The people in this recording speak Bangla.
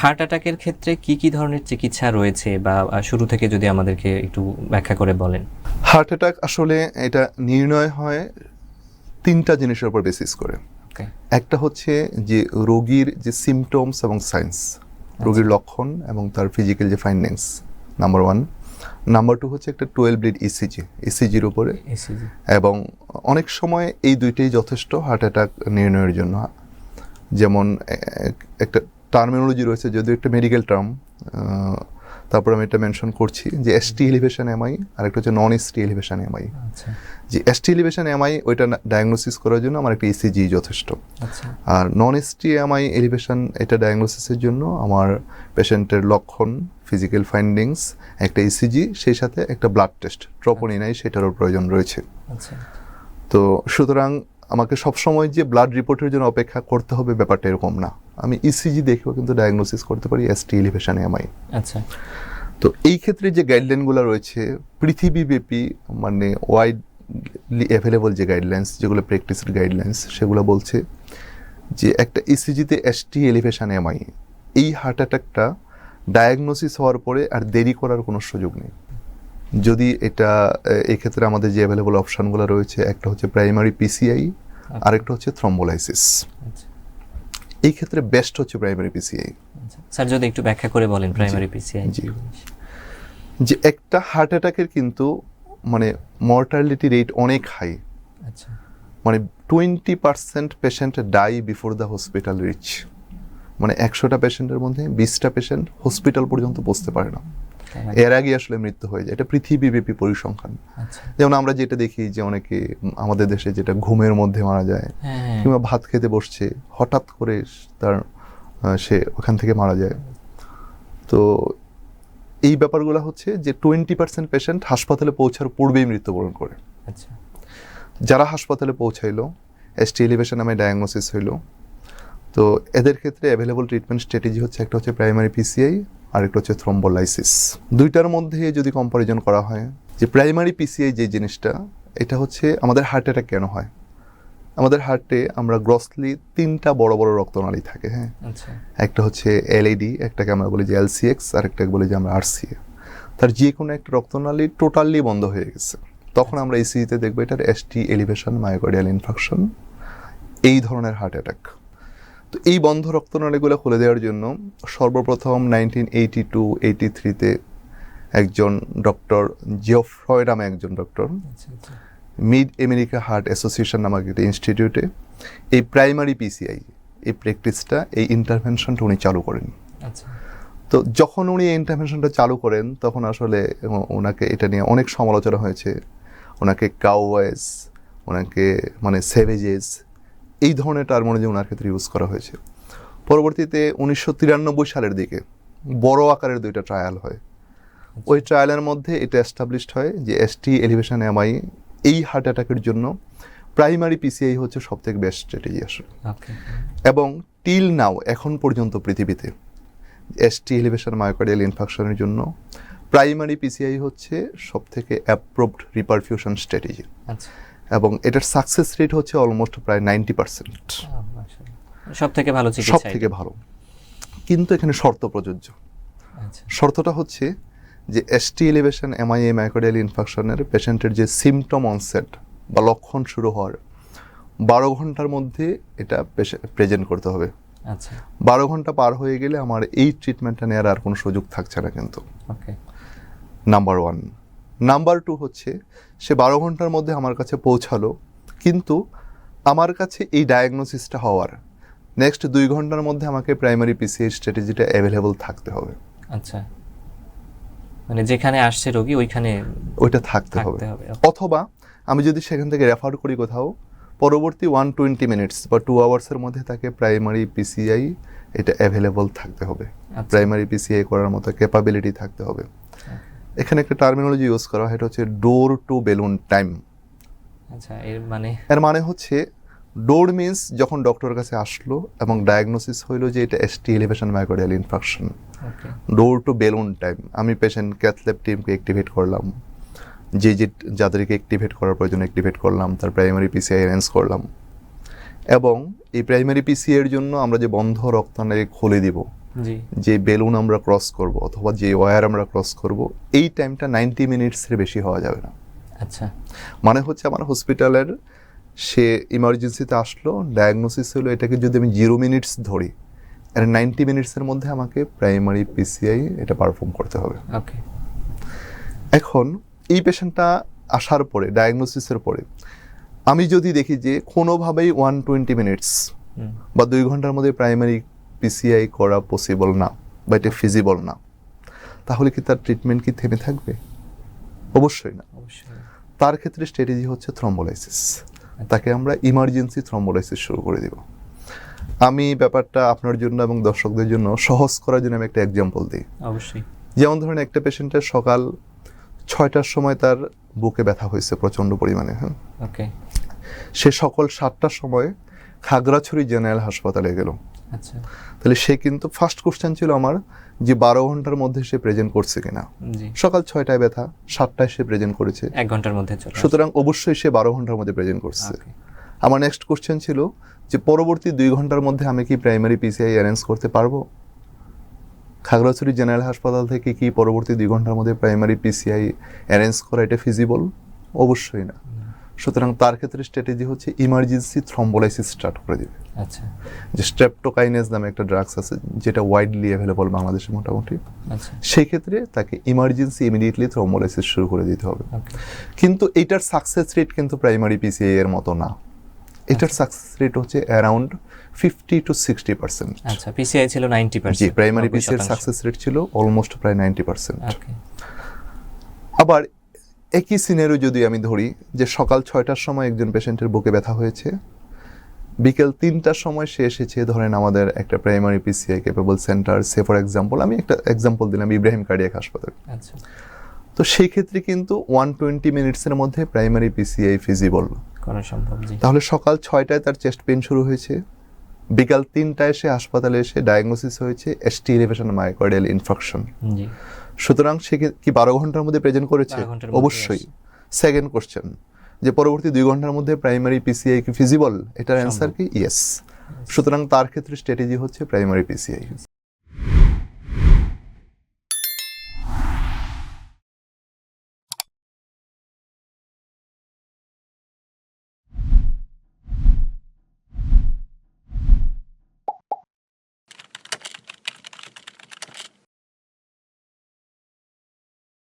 হার্ট অ্যাটাকের ক্ষেত্রে কি কি ধরনের চিকিৎসা রয়েছে বা শুরু থেকে যদি আমাদেরকে একটু ব্যাখ্যা করে বলেন? হার্ট অ্যাটাক আসলে এটা নির্ণয় হয় তিনটা জিনিসের উপর বেসিস করে। একটা হচ্ছে যে রোগীর যে সিমটমস এবং সাইন্স রোগীর লক্ষণ এবং তার ফিজিক্যাল যে findings number one number two হচ্ছে একটা টুয়েলভ ব্লিড ইসিজি ইসিজির উপরে। এসিজি এবং অনেক সময় এই দুইটাই যথেষ্ট হার্ট অ্যাটাক নির্ণয়ের জন্য। যেমন এক- একটা টার্মিনোলজি রয়েছে যদিও একটা মেডিকেল টার্ম তারপর আমি এটা মেনশন করছি যে এসটি এলিভেশন এমআই আর একটা হচ্ছে নন এসটি এলিভেশন এমআই যে এসটি এলিভেশন এমআই ওইটা ডায়াগনোসিস করার জন্য আমার একটা ইসিজি যথেষ্ট। আচ্ছা। আর নন এসটি এমআই এলিভেশন এটা ডায়াগনোসিসের জন্য আমার পেশেন্টের লক্ষণ ফিজিক্যাল ফাইন্ডিংস একটা ইসিজি সেই সাথে একটা ব্লাড টেস্ট ট্রপোনিনাই সেটারও প্রয়োজন রয়েছে। আচ্ছা। তো সুতরাং আমাকে সবসময় যে ব্লাড রিপোর্টের জন্য অপেক্ষা করতে হবে ব্যাপারটা এরকম না। আমি ইসিজি দেখেও কিন্তু ডায়াগনোসিস করতে পারি এসটি এলিভেশন এমআই আচ্ছা। তো এই ক্ষেত্রে যে গাইডলাইনগুলো রয়েছে পৃথিবীব্যাপী মানে ওয়াইডলি অ্যাভেলেবল যে গাইডলাইন্স যেগুলো প্র্যাকটিসের গাইডলাইন্স সেগুলো বলছে যে একটা ইসিজিতে এসটি এলিভেশন এমআই এই হার্ট অ্যাটাকটা ডায়াগনোসিস হওয়ার পরে আর দেরি করার কোনো সুযোগ নেই। যদি এটা এক্ষেত্রে আমাদের যে অ্যাভেলেবল অপশানগুলো রয়েছে একটা হচ্ছে প্রাইমারি পিসিআই আরেকটা হচ্ছে থ্রম্বোলাইসিস আচ্ছা। এই ক্ষেত্রে বেস্ট হচ্ছে প্রাইমারি পিসিআই আচ্ছা স্যার যদি একটু ব্যাখ্যা করে বলেন প্রাইমারি পিসিআই জি। যে একটা হার্ট অ্যাটাকের কিন্তু মানে মর্টালিটি রেট অনেক হাই আচ্ছা। মানে twenty percent patient die before the hospital reach মানে একশোটা পেশেন্টের মধ্যে বিশটা পেশেন্ট হসপিটাল পর্যন্ত পৌঁছতে পারে না? এর আগে আসলে মৃত্যু হয়ে যায়। এটা পৃথিবীব্যাপী পরিসংখ্যান। আচ্ছা। যেমন আমরা যেটা দেখি যে অনেকে আমাদের দেশে যেটা ঘুমের মধ্যে মারা যায় হ্যাঁ হ্যাঁ। কিংবা ভাত খেতে বসছে হঠাৎ করে তার সে ওখান থেকে মারা যায়। তো এই ব্যাপারগুলো হচ্ছে যে টোয়েন্টি পার্সেন্ট পেশেন্ট হাসপাতালে পৌঁছার পূর্বেই মৃত্যুবরণ করে। আচ্ছা। যারা হাসপাতালে পৌঁছাইলো এসটি এলিভেশন নামে ডায়াগনোসিস হইল তো এদের ক্ষেত্রে অ্যাভেলেবল ট্রিটমেন্ট স্ট্র্যাটেজি হচ্ছে একটা হচ্ছে প্রাইমারি পিসিআই আর একটা হচ্ছে থ্রম্বোলাইসিস দুইটার মধ্যে যদি কম্পারিজন করা হয় যে প্রাইমারি পিসিআই যে জিনিসটা এটা হচ্ছে আমাদের হার্ট অ্যাটাক কেন হয়? আমাদের হার্টে আমরা গ্রসলি তিনটা বড় বড় রক্তনালী থাকে হ্যাঁ? আচ্ছা। একটা হচ্ছে এলইডি একটাকে আমরা বলি যে এলসিএক্স আর একটাকে বলি যে আমরা আরসিএ তার যে কোনো একটা রক্তনালী টোটালি বন্ধ হয়ে গেছে। তখন আমরা ইসিজিতে দেখব এটার এসটি এলিভেশন মায়োকার্ডিয়াল ইনফেকশন এই ধরনের হার্ট অ্যাটাক তো এই বন্ধ রক্তনালীগুলো খুলে দেওয়ার জন্য সর্বপ্রথম নাইনটিন এইটি টু এইটি থ্রিতে একজন ডক্টর জিওফ্রয় নামে একজন ডক্টর আচ্ছা আচ্ছা। মিড আমেরিকা হার্ট অ্যাসোসিয়েশন নামক একটা ইনস্টিটিউটে। এই প্রাইমারি পিসিআই এই প্র্যাকটিসটা এই ইন্টারভেনশনটা উনি চালু করেন। আচ্ছা। তো যখন উনি এই ইন্টারভেনশনটা চালু করেন তখন আসলে ওনাকে এটা নিয়ে অনেক সমালোচনা হয়েছে। ওনাকে কাউওয়েজ ওনাকে মানে সেভেজেস এই ধরনের টার্মোলজি ওনার ক্ষেত্রে ইউজ করা হয়েছে। পরবর্তীতে উনিশশো তিরানব্বই সালের দিকে বড় আকারের দুইটা ট্রায়াল হয়। ওই ট্রায়ালের মধ্যে এটা এস্টাবলিশড হয় যে এসটি এলিভেশন এমআই এই হার্ট অ্যাটাকের জন্য প্রাইমারি পিসিআই হচ্ছে সবথেকে বেস্ট স্ট্র্যাটেজি আসলে এবং টিল নাও এখন পর্যন্ত পৃথিবীতে এসটি এলিভেশন মায়োকার্ডিয়াল ইনফেকশনের জন্য প্রাইমারি পিসিআই হচ্ছে সব থেকে অ্যাপ্রুভড রিপারফিউশন স্ট্র্যাটেজি আচ্ছা। এবং এটার সাকসেস রেট হচ্ছে অলমোস্ট প্রায় নাইনটি পার্সেন্ট সব থেকে ভালো সব থেকে ভালো। কিন্তু এখানে শর্ত প্রযোজ্য। আচ্ছা। শর্তটা হচ্ছে যে এসটি এলিভেশন এমআইএ মায়োকার্ডিয়াল ইনফেকশনের পেশেন্টের যে সিমটম অনসেট বা লক্ষণ শুরু হওয়ার বারো ঘণ্টার মধ্যে এটা প্রেজেন্ট করতে হবে। আচ্ছা। বারো ঘণ্টা পার হয়ে গেলে আমার এই ট্রিটমেন্টটা নেওয়ার আর কোনো সুযোগ থাকছে না কিন্তু। Okay number one number two হচ্ছে সে বারো ঘণ্টার মধ্যে আমার কাছে পৌঁছালো। কিন্তু আমার কাছে এই ডায়াগনোসিসটা হওয়ার নেক্সট দুই ঘণ্টার মধ্যে আমাকে প্রাইমারি পিসিএস স্ট্র্যাটেজিটা অ্যাভেলেবল থাকতে হবে। আচ্ছা। মানে যেখানে আসছে রোগী ওইখানে ওইটা থাকতে হবে। অথবা আমি যদি সেখান থেকে রেফার করি কোথাও পরবর্তী ওয়ান টোয়েন্টি মিনিটস বা টু আওয়ার্সের মধ্যে তাকে প্রাইমারি পিসিআই এটা অ্যাভেলেবল থাকতে হবে। আচ্ছা। প্রাইমারি পিসিআই করার মতো ক্যাপাবিলিটি থাকতে হবে। এখানে একটা টার্মিনোলজি ইউজ করা হয় এটা হচ্ছে ডোর টু বেলুন টাইম আচ্ছা এর মানে? এর মানে হচ্ছে ডোর মিন্স যখন ডক্টরের কাছে আসলো এবং ডায়াগনোসিস হইল যে এটা ST elevation myocardial infection door to balloon time আমি পেশেন্ট ক্যাথলেব টিমকে অ্যাক্টিভেট করলাম। যে যে যাদেরকে অ্যাক্টিভেট করার প্রয়োজন অ্যাক্টিভেট করলাম তার প্রাইমারি পিসিআই অ্যারেঞ্জ করলাম। এবং এই প্রাইমারি পিসিআই এর জন্য আমরা যে বন্ধ রক্তনালী খুলে দিব যে বেলুন আমরা ক্রস করব অথবা যে ওয়্যার আমরা ক্রস করব এই টাইমটা নাইনটি মিনিটসের বেশি হওয়া যাবে না। আচ্ছা। মানে হচ্ছে আমার হসপিটালের সে ইমার্জেন্সিতে আসলো ডায়াগনোসিস হলো এটাকে যদি আমি জিরো মিনিটস ধরি আর নাইনটি মিনিটসের মধ্যে আমাকে প্রাইমারি পিসিআই এটা পারফর্ম করতে হবে। ওকে। এখন এই পেশেন্টটা আসার পরে ডায়াগনোসিসের পরে আমি যদি দেখি যে কোনোভাবেই ওয়ান টোয়েন্টি মিনিটস বা দুই ঘণ্টার মধ্যে প্রাইমারি পিসিআই করা পসিবল না বা এটা ফিজিবল না তাহলে কি তার ট্রিটমেন্ট কি থেমে থাকবে? অবশ্যই না। অবশ্যই। তার ক্ষেত্রে স্ট্র্যাটেজি হচ্ছে থ্রম্বোলাইসিস তাকে আমরা ইমার্জেন্সি থ্রম্বোলাইসিস শুরু করে দিব। আমি ব্যাপারটা আপনার জন্য এবং দর্শকদের জন্য সহজ করার জন্য আমি একটা এক্সাম্পল দিই। অবশ্যই। যেমন ধরেন একটা পেশেন্টের সকাল ছয়টার সময় তার বুকে ব্যথা হয়েছে প্রচণ্ড পরিমাণে হ্যাঁ? ওকে সে সকল সাতটার সময় খাগড়াছড়ি জেনারেল হাসপাতালে গেল। আচ্ছা। তাহলে সে কিন্তু ফার্স্ট কোশ্চেন ছিল আমার যে বারো ঘণ্টার মধ্যে সে প্রেজেন্ট করছে কিনা। সকাল ছয়টায় ব্যথা সাতটায় সে প্রেজেন্ট করেছে। এক ঘণ্টার মধ্যে সুতরাং অবশ্যই সে বারো ঘণ্টার মধ্যে প্রেজেন্ট করছে। আমার নেক্সট কোশ্চেন ছিল যে পরবর্তী দুই ঘণ্টার মধ্যে আমি কি প্রাইমারি পিসিআই অ্যারেঞ্জ করতে পারব? খাগড়াছড়ি জেনারেল হাসপাতাল থেকে কি পরবর্তী দুই ঘণ্টার মধ্যে প্রাইমারি পিসিআই অ্যারেঞ্জ করা এটা ফিজিবল অবশ্যই না। সুতরাং তার ক্ষেত্রে স্ট্র্যাটেজি হচ্ছে ইমার্জেন্সি থ্রম্বোলাইসিস স্টার্ট করে দিবে। আচ্ছা। যে স্ট্রেপ্টোকাইনেস নামে একটা ড্রাগস আছে যেটা ওয়াইডলি অ্যাভেলেবল বাংলাদেশে মোটামুটি। আচ্ছা। সেই ক্ষেত্রে তাকে ইমার্জেন্সি ইমিডিয়েটলি থ্রম্বোলাইসিস শুরু করে দিতে হবে। কিন্তু এটার সাকসেস রেট কিন্তু প্রাইমারি পিসিআই এর মতো না। এটার সাকসেস রেট হচ্ছে around fifty to sixty percent আচ্ছা পিসিআই ছিল নাইনটি জি percent primary PCI success rate ছিল অলমোস্ট প্রায় নাইনটি পার্সেন্ট আবার একই সিনারিও যদি আমি ধরি যে সকাল ছয়টার সময় একজন পেশেন্টের বুকে ব্যথা হয়েছে বিকেল তিনটার সময় সে এসেছে ধরেন আমাদের একটা primary PCI capable centre say for example আমি একটা এক্সাম্পল দিলাম ইব্রাহিম কার্ডিয়াক হাসপাতাল তো সেই ক্ষেত্রে কিন্তু ওয়ান টোয়েন্টি মিনিটসের মধ্যে প্রাইমারি পিসিআই ফিজিবল করা সম্ভব তাহলে সকাল ছয়টায় তার চেস্ট পেন শুরু হয়েছে বিকাল তিনটায় সে হাসপাতালে এসে ডায়াগনোসিস হয়েছে এসটি এলিভেশন মাইকর্ডিয়াল ইনফেকশন সুতরাং সে কি- বারো ঘণ্টার মধ্যে প্রেজেন্ট করেছে? 12 ঘণ্টার মধ্যে অবশ্যই। সেকেন্ড কোশ্চেন যে পরবর্তী দুই ঘণ্টার মধ্যে প্রাইমারি পিসিআই কি ফিজিবল এটার অ্যান্সার কি? ইয়েস সুতরাং তার ক্ষেত্রে স্ট্র্যাটেজি হচ্ছে প্রাইমারি পিসিআই